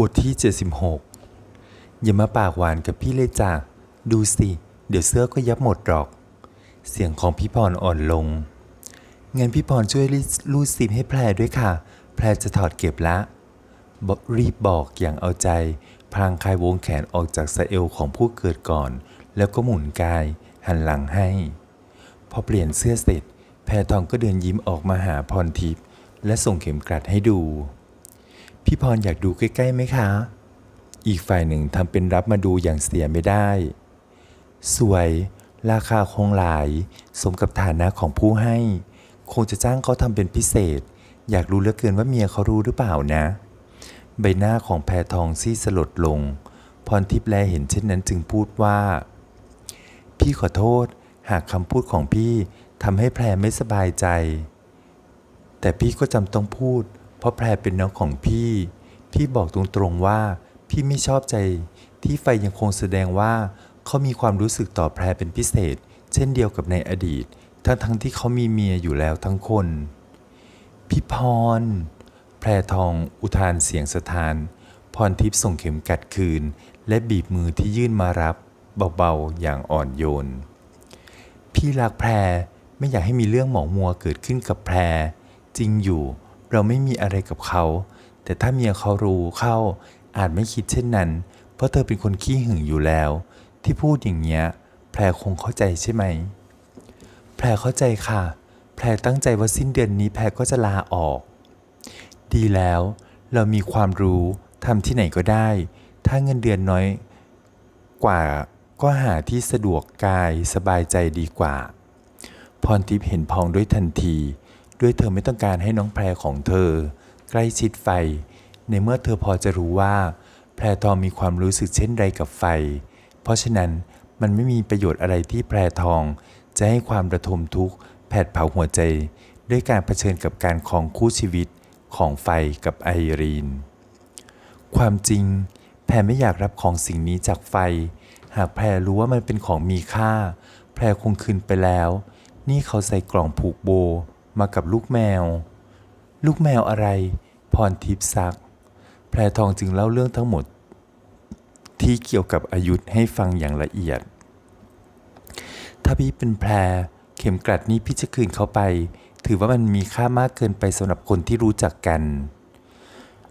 บทที่ 76 อย่ามาปากหวานกับพี่เลยจ้ะดูสิ เดี๋ยวเสื้อก็ยับหมดหรอก เสียงของพี่พรอ่อนลง งั้นพี่พรช่วยรูดซิปให้แพรด้วยค่ะ แพรจะถอดเก็บละบรีบบอกอย่างเอาใจ พลางคายวงแขนออกจากสะเอวของผู้เกิดก่อน แล้วก็หมุนกาย หันหลังให้ พอเปลี่ยนเสื้อเสร็จ แพรทองก็เดินยิ้มออกมาหาพรทิพย์และส่งเข็มกลัดให้ดู พี่พรอยากดูใกล้ๆไหมคะ อีกฝ่ายหนึ่งทำเป็นรับมาดูอย่างเสียไม่ได้ สวย ราคาคงหลาย สมกับฐานะของผู้ให้ คงจะจ้างเขาทำเป็นพิเศษ อยากรู้เหลือเกินว่าเมียเขารู้หรือเปล่านะ ใบหน้าของแพรทองซีสลดลง พรทิพย์แลเห็นเช่นนั้นจึงพูดว่า พี่ขอโทษ หากคำพูดของพี่ทำให้แพรไม่สบายใจ แต่พี่ก็จำต้องพูด ราะแพรเป็นน้องของพี่ พี่บอกตรงๆว่าพี่ไม่ชอบใจ ที่ไฟยังคงแสดงว่าเขามีความรู้สึกต่อแพรเป็นพิเศษ เช่นเดียวกับในอดีต ทั้งทั้งๆที่เขามีเมียอยู่แล้วทั้งคน พี่พร แพรทองอุทานเสียงสะท้าน พรทิพย์ส่งเข็มกัดคืน และบีบมือที่ยื่นมารับ เบาๆ อย่างอ่อนโยน พี่รักแพรไม่อยากให้มีเรื่องหมองมัวเกิดขึ้นกับแพรจริงอยู่ เราไม่มีอะไรกับเขา แต่ถ้าเมียเขารู้เข้า อาจไม่คิดเช่นนั้น เพราะเธอเป็นคนขี้หึงอยู่แล้ว ที่พูดอย่างเงี้ย แพรคงเข้าใจใช่ไหม แพรเข้าใจค่ะ แพรตั้งใจว่าสิ้นเดือนนี้แพรก็จะลาออก ดีแล้ว เรามีความรู้ทำที่ไหนก็ได้ ถ้าเงินเดือนน้อยกว่าก็หาที่สะดวกกายสบายใจดีกว่า พรทิพย์เห็นพองด้วยทันที ด้วยเธอไม่ต้องการให้น้องแพรของเธอ ใกล้ชิดไฟ ในเมื่อเธอพอจะรู้ว่า แพรทองมีความรู้สึกเช่นไรกับไฟ เพราะฉะนั้นมันไม่มีประโยชน์อะไรที่แพรทอง จะให้ความระทมทุกข์แผดเผาหัวใจ ด้วยการเผชิญกับการครองคู่ชีวิตของไฟกับไอรีน ความจริง แพรไม่อยากรับของสิ่งนี้จากไฟ หากแพรรู้ว่ามันเป็นของมีค่า แพรคงคืนไปแล้ว นี่เขาใส่กล่องผูกโบ มากับลูกแมว ลูกแมวอะไร พรทิพย์ซัก แพรทองจึงเล่าเรื่องทั้งหมด ที่เกี่ยวกับอายุธให้ฟังอย่างละเอียด ถ้าพี่เป็นแพรเข็มกลัดนี้พี่จะคืนเขาไป ถือว่ามันมีค่ามากเกินไปสำหรับคนที่รู้จักกัน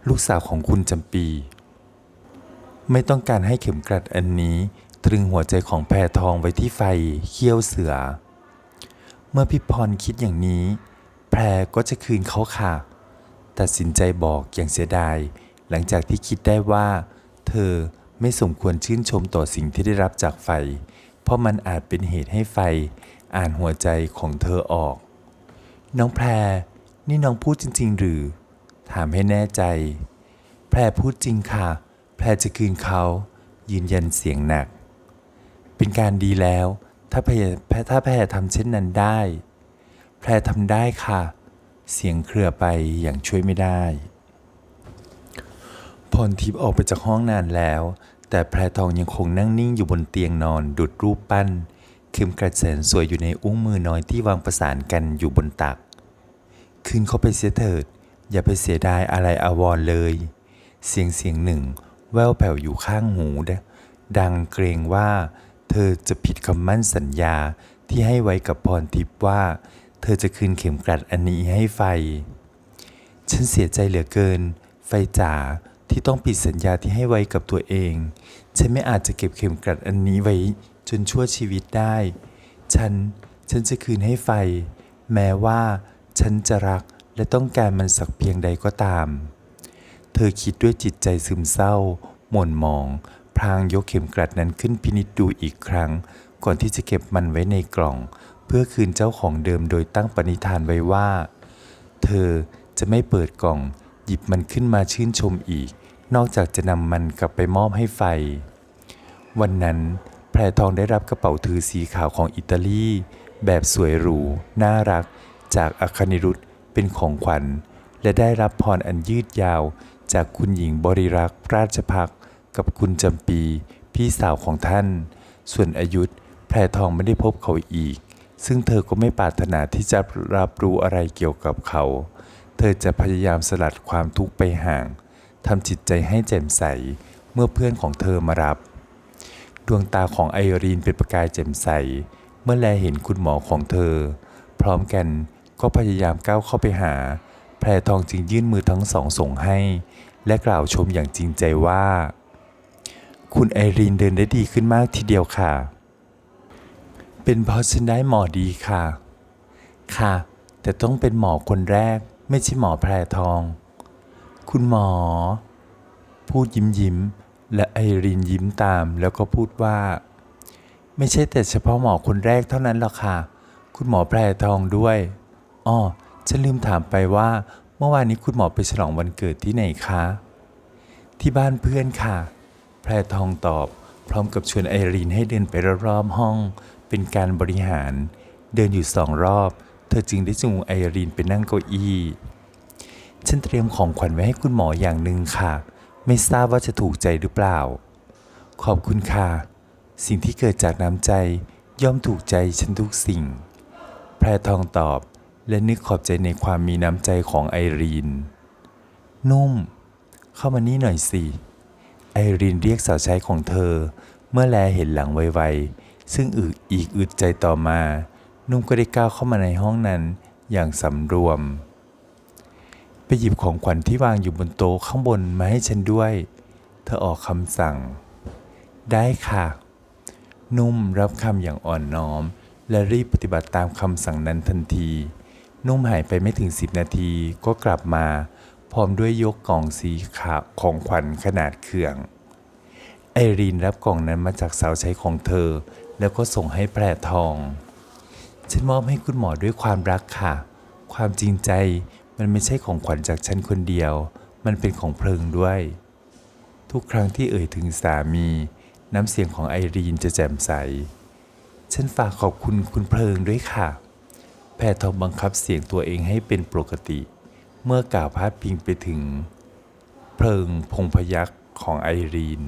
ลูกสาวของคุณจำปี ไม่ต้องการให้เข็มกลัดอันนี้ ตรึงหัวใจของแพรทองไว้ที่ไฟเขี้ยวเสือ เมื่อพี่พรคิดอย่างนี้ พรก็จะคืนเขาค่ะ ตัดสินใจบอกอย่างเสียดาย หลังจากที่คิดได้ว่า เธอไม่สมควรชื่นชมต่อสิ่งที่ได้รับจากไฟ เพราะมันอาจเป็นเหตุให้ไฟ อ่านหัวใจของเธอออก น้องแพร นี่น้องพูดจริง ๆ หรือ ถามให้แน่ใจ แพรพูดจริงค่ะ แพรจะคืนเขา ยืนยันเสียงหนัก เป็นการดีแล้ว ถ้าแพรถ้าแพรทำเช่นนั้นได้ แพรทำได้ค่ะ เสียงเครือไปอย่างช่วยไม่ได้ พรทิพย์ออกไปจากห้องนานแล้ว แต่แพรทองยังคงนั่งนิ่งอยู่บนเตียงนอนดุดรูปปั้นเข็มกระแสนสวยอยู่ในอุ้งมือน้อยที่วางประสานกันอยู่บนตัก คืนเขาไปเสียเถิด อย่าไปเสียดายอะไรอาวรเลย เสียงเสียงหนึ่ง แววแผ่วอยู่ข้างหูดังเกรงว่า เธอจะผิดคำมั่นสัญญาที่ให้ไว้กับพรทิพย์ว่า ธอจะคืนเข็มกลัดอันนี้ให้ไฟ ฉันเสียใจเหลือเกิน ไฟจ๋าที่ต้องปิดสัญญาที่ให้ไว้กับตัวเอง ฉันไม่อาจจะเก็บเข็มกลัดอันนี้ไว้จนชั่วชีวิตได้ ฉัน ฉันจะคืนให้ไฟ แม้ว่า ฉันจะรักและต้องการมันสักเพียงใดก็ตาม เธอคิดด้วยจิตใจซึมเศร้า หม่นหมองพลางยกเข็มกลัดนั้นขึ้นพินิจดูอีกครั้ง ก่อนที่จะเก็บมันไว้ในกล่อง เพื่อคืนเจ้าของเดิมโดยตั้งปณิธานไว้ว่า เธอจะไม่เปิดกล่อง หยิบมันขึ้นมาชื่นชมอีก นอกจากจะนำมันกลับไปมอบให้ไฟ วันนั้นแพรทองได้รับกระเป๋าถือสีขาวของอิตาลี แบบสวยหรู น่ารัก จากอคานิรุธเป็นของขวัญ และได้รับพรอันยืดยาว จากคุณหญิงบริรักษ์ราชพักกับคุณจำปี พี่สาวของท่าน ส่วนอายุธ แพรทองไม่ได้พบเขาอีก ซึ่งเธอก็ไม่ปรารถนาที่จะรับรู้อะไรเกี่ยวกับเขา เธอจะพยายามสลัดความทุกข์ไปห่างทำจิตใจให้แจ่มใสเมื่อเพื่อนของเธอมารับ ดวงตาของไอรีนเป็นประกายแจ่มใส เมื่อแลเห็นคุณหมอของเธอ พร้อมกันก็พยายามก้าวเข้าไปหา แพรทองจึงยื่นมือทั้งสองส่งให้ และกล่าวชมอย่างจริงใจว่า คุณไอรีนเดินได้ดีขึ้นมากทีเดียวค่ะ เป็นเพราะฉันได้หมอดีค่ะ ค่ะ แต่ต้องเป็นหมอคนแรก ไม่ใช่หมอแพรทอง คุณหมอ พูดยิ้มยิ้ม และไอรีนยิ้มตาม แล้วก็พูดว่า ไม่ใช่แต่เฉพาะหมอคนแรกเท่านั้นหรอกค่ะ คุณหมอแพรทองด้วยอ้อฉันลืมถามไปว่า เมื่อวานนี้คุณหมอไปฉลองวันเกิดที่ไหนคะ ที่บ้านเพื่อนค่ะ แพรทองตอบ พร้อมกับชวนไอรีนให้เดินไปรอบๆห้อง เป็นการบริหาร เดินอยู่สองรอบ เธอจึงได้จูงไอรีนไปนั่งเก้าอี้ ฉันเตรียมของขวัญไว้ให้คุณหมออย่างหนึ่งค่ะ ไม่ทราบว่าจะถูกใจหรือเปล่า ขอบคุณค่ะ สิ่งที่เกิดจากน้ำใจย่อมถูกใจฉันทุกสิ่ง แพรทองตอบและนึกขอบใจในความมีน้ำใจของไอรีน นุ่ม เข้ามานี่หน่อยสิ ไอรีนเรียกสาวใช้ของเธอ เมื่อแลเห็นหลังไวๆ ซึ่งอึกอีกอึดใจต่อมา นุ่มก็ได้ก้าวเข้ามาในห้องนั้นอย่างสำรวม ไปหยิบของขวัญที่วางอยู่บนโต๊ะข้างบนมาให้ฉันด้วย เธอออกคำสั่ง ได้ค่ะ นุ่มรับคำอย่างอ่อนน้อม และรีบปฏิบัติตามคำสั่งนั้นทันที นุ่มหายไปไม่ถึงสิบนาทีก็กลับมา พร้อมด้วยยกกล่องสีขาวของขวัญขนาดเครื่องไอรีนรับกล่องนั้นมาจากสาวใช้ของเธอ แล้วก็ส่งให้แพรทอง ฉันมอบให้คุณหมอด้วยความรักค่ะ ความจริงใจมันไม่ใช่ของขวัญจากฉันคนเดียว มันเป็นของเพลิงด้วย ทุกครั้งที่เอ่ยถึงสามี น้ำเสียงของไอรีนจะแจ่มใส ฉันฝากขอบคุณคุณเพลิงด้วยค่ะ แพทองบังคับเสียงตัวเองให้เป็นปกติ เมื่อกล่าวพาดพิงไปถึง เพลิงพงพยักษ์ของไอรีน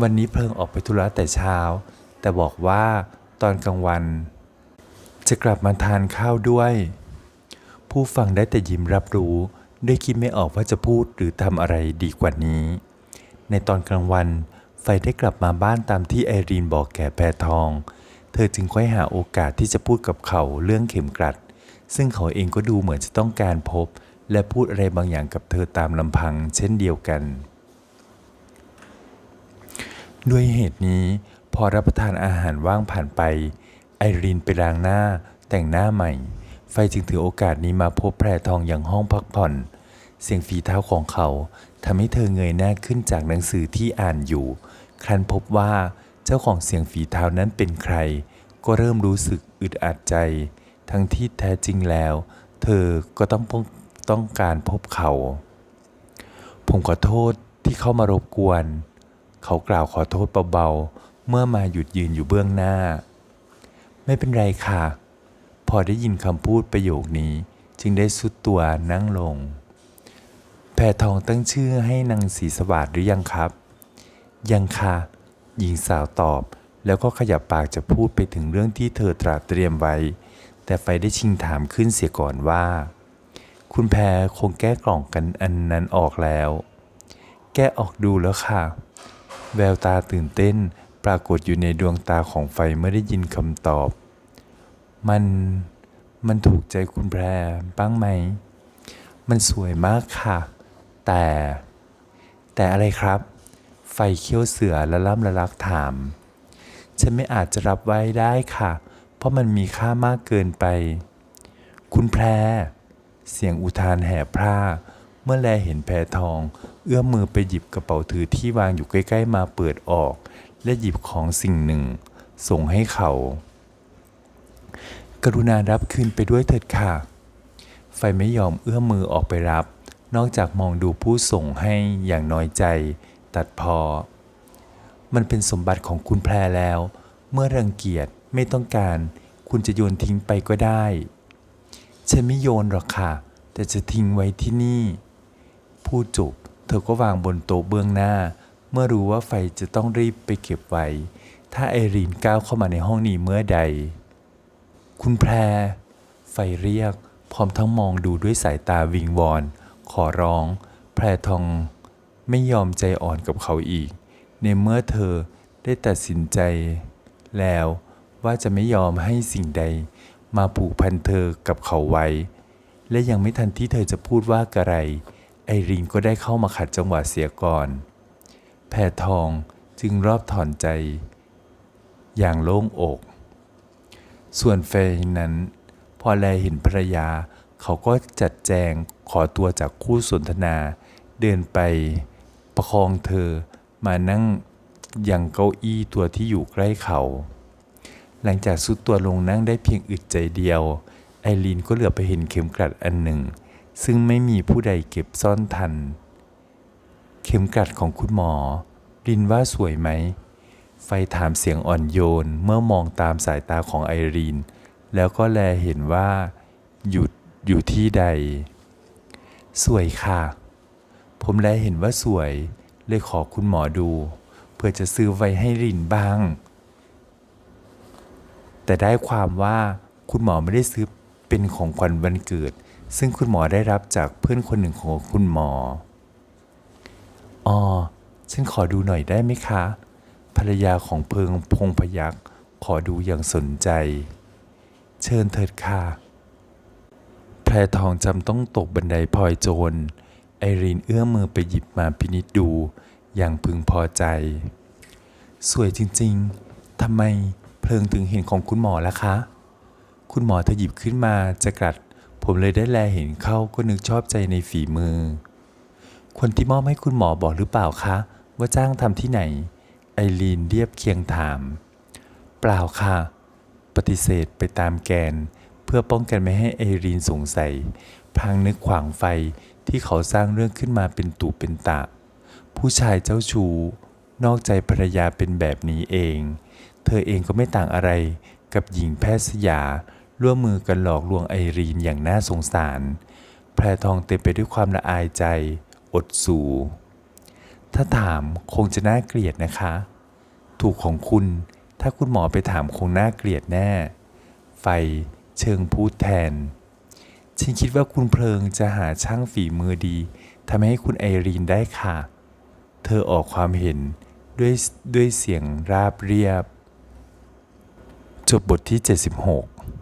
วันนี้เพลิงออกไปธุระแต่เช้า แต่บอกว่าตอนกลางวัน จะกลับมาทานข้าวด้วย ผู้ฟังได้แต่ยิ้มรับรู้ด้วยคิดไม่ออกว่าจะพูดหรือทำอะไรดีกว่านี้ ในตอนกลางวันไฟได้กลับมาบ้านตามที่ไอรีนบอกแก่แพรทอง เธอจึงค่อยหาโอกาสที่จะพูดกับเขาเรื่องเข็มกลัด ซึ่งเขาเองก็ดูเหมือนจะต้องการพบ และพูดอะไรบางอย่างกับเธอตามลำพังเช่นเดียวกัน ด้วยเหตุนี้ พอรับประทานอาหารว่างผ่านไป ไอรีนไปล้างหน้า แต่งหน้าใหม่ ไฟจึงถือโอกาสนี้มาพบแพรทองอย่างห้องพักผ่อน เสียงฝีเท้าของเขาทำให้เธอเงยหน้าขึ้นจากหนังสือที่อ่านอยู่ ครั้นพบว่าเจ้าของเสียงฝีเท้านั้นเป็นใคร ก็เริ่มรู้สึกอึดอัดใจ ทั้งที่แท้จริงแล้ว เธอก็ต้องต้องการพบเขา ผมขอโทษที่เข้ามารบกวน เขากล่าวขอโทษเบาๆ เมื่อมาหยุดยืนอยู่เบื้องหน้า ไม่เป็นไรค่ะ พอได้ยินคำพูดประโยคนี้จึงได้สุดตัวนั่งลง แพทองตั้งชื่อให้นางศรีสวัสดิ์หรือยังครับ ยังค่ะหญิงสาวตอบแล้วก็ขยับปากจะพูดไปถึงเรื่องที่เธอตราเตรียมไว้ แต่ไฟได้ชิงถามขึ้นเสียก่อนว่า คุณแพรคงแก้กล่องกันอันนั้นออกแล้ว แก้ออกดูแล้วค่ะ แววตาตื่นเต้น ปรากฏอยู่ในดวงตาของไฟเมื่อได้ยินคำตอบ มัน มันถูกใจคุณแพรบ้างไหม มันสวยมากค่ะ แต่ แต่อะไรครับ ไฟเขี้ยวเสือละล่ำละลักถาม ฉันไม่อาจจะรับไว้ได้ค่ะ เพราะมันมีค่ามากเกินไป คุณแพร เสียงอุทานแห่พร่าเมื่อแลเห็นแพรทอง เอื้อมมือไปหยิบกระเป๋าถือที่วางอยู่ใกล้ ๆ มาเปิดออก และหยิบของสิ่งหนึ่ง ส่งให้เขา กรุณารับคืนไปด้วยเถิดค่ะ ไฟไม่ยอมเอื้อมมือออกไปรับ นอกจากมองดูผู้ส่งให้อย่างน้อยใจ ตัดพอ มันเป็นสมบัติของคุณแพรแล้ว เมื่อรังเกียจไม่ต้องการ คุณจะโยนทิ้งไปก็ได้ ฉันไม่โยนหรอกค่ะ แต่จะทิ้งไว้ที่นี่พูดจบเธอก็วางบนโต๊ะเบื้องหน้า เมื่อรู้ว่าไฟจะต้องรีบไปเก็บไว้ ถ้าไอรีนก้าวเข้ามาในห้องนี้เมื่อใด คุณแพร ไฟเรียก พร้อมทั้งมองดูด้วยสายตาวิงวอน ขอร้อง แพรทองไม่ยอมใจอ่อนกับเขาอีก ในเมื่อเธอได้ตัดสินใจ แล้วว่าจะไม่ยอมให้สิ่งใด มาผูกพันเธอกับเขาไว้ และยังไม่ทันที่เธอจะพูดว่ากระไร ไอรีนก็ได้เข้ามาขัดจังหวะเสียก่อน แพทองจึงรอบถอนใจ อย่างโล่งอก ส่วนเฟยนั้น พอแลเห็นภรรยา เขาก็จัดแจงขอตัวจากคู่สนทนา เดินไปประคองเธอมานั่งยังเก้าอี้ตัวที่อยู่ใกล้เขา หลังจากสุดตัวลงนั่งได้เพียงอึดใจเดียว ไอรีนก็เหลือไปเห็นเข็มกลัดอันหนึ่ง ซึ่งไม่มีผู้ใดเก็บซ่อนทัน เข็มกลัดของคุณหมอ รินว่าสวยไหม ไฟถามเสียงอ่อนโยนเมื่อมองตามสายตาของไอรีน แล้วก็แลเห็นว่า หยุดอยู่ที่ใด สวยค่ะ ผมแลเห็นว่าสวย เลยขอคุณหมอดู เพื่อจะซื้อไว้ให้รินบ้าง แต่ได้ความว่าคุณหมอไม่ได้ซื้อเป็นของขวัญวันเกิด ซึ่งคุณหมอได้รับจากเพื่อนคนหนึ่งของคุณหมอ อ๋อฉันขอดูหน่อยได้ไหมคะ ภรรยาของเพิงพงพยักขอดูอย่างสนใจ เชิญเถิดค่ะ แพรทองจำต้องตกบันไดพลอยโจร ไอรีนเอื้อมมือไปหยิบมาพินิจดูอย่างพึงพอใจ สวยจริงๆ ทำไมเพลิงถึงเห็นของคุณหมอล่ะคะ คุณหมอเธอหยิบขึ้นมาจะกลัด ผมเลยได้แลเห็นเข้าก็นึกชอบใจในฝีมือ คนที่มอบให้คุณหมอบอกหรือเปล่าคะ ว่าจ้างทำที่ไหน ไอรีนเรียบเคียงถาม เปล่าค่ะ ปฏิเสธไปตามแกน เพื่อป้องกันไม่ให้ไอรีนสงสัยพลางนึกขวางไฟที่เขาสร้างเรื่องขึ้นมาเป็นตุเป็นตะ ผู้ชายเจ้าชู้นอกใจภรรยาเป็นแบบนี้เอง เธอเองก็ไม่ต่างอะไรกับหญิงแพทย์สยา ร่วมมือกันหลอกลวงไอรีนอย่างน่าสงสาร แพรทองเต็มไปด้วยความละอายใจ อดสู ถ้าถามคงจะน่าเกลียดนะคะ ถูกของคุณถ้าคุณหมอไปถามคงน่าเกลียดแน่ ไฟเชิงพูดแทน ฉันคิดว่าคุณเพลิงจะหาช่างฝีมือดีทำให้คุณไอรีนได้ค่ะ เธอออกความเห็นด้วยด้วยเสียงราบเรียบ จบบทที่ 76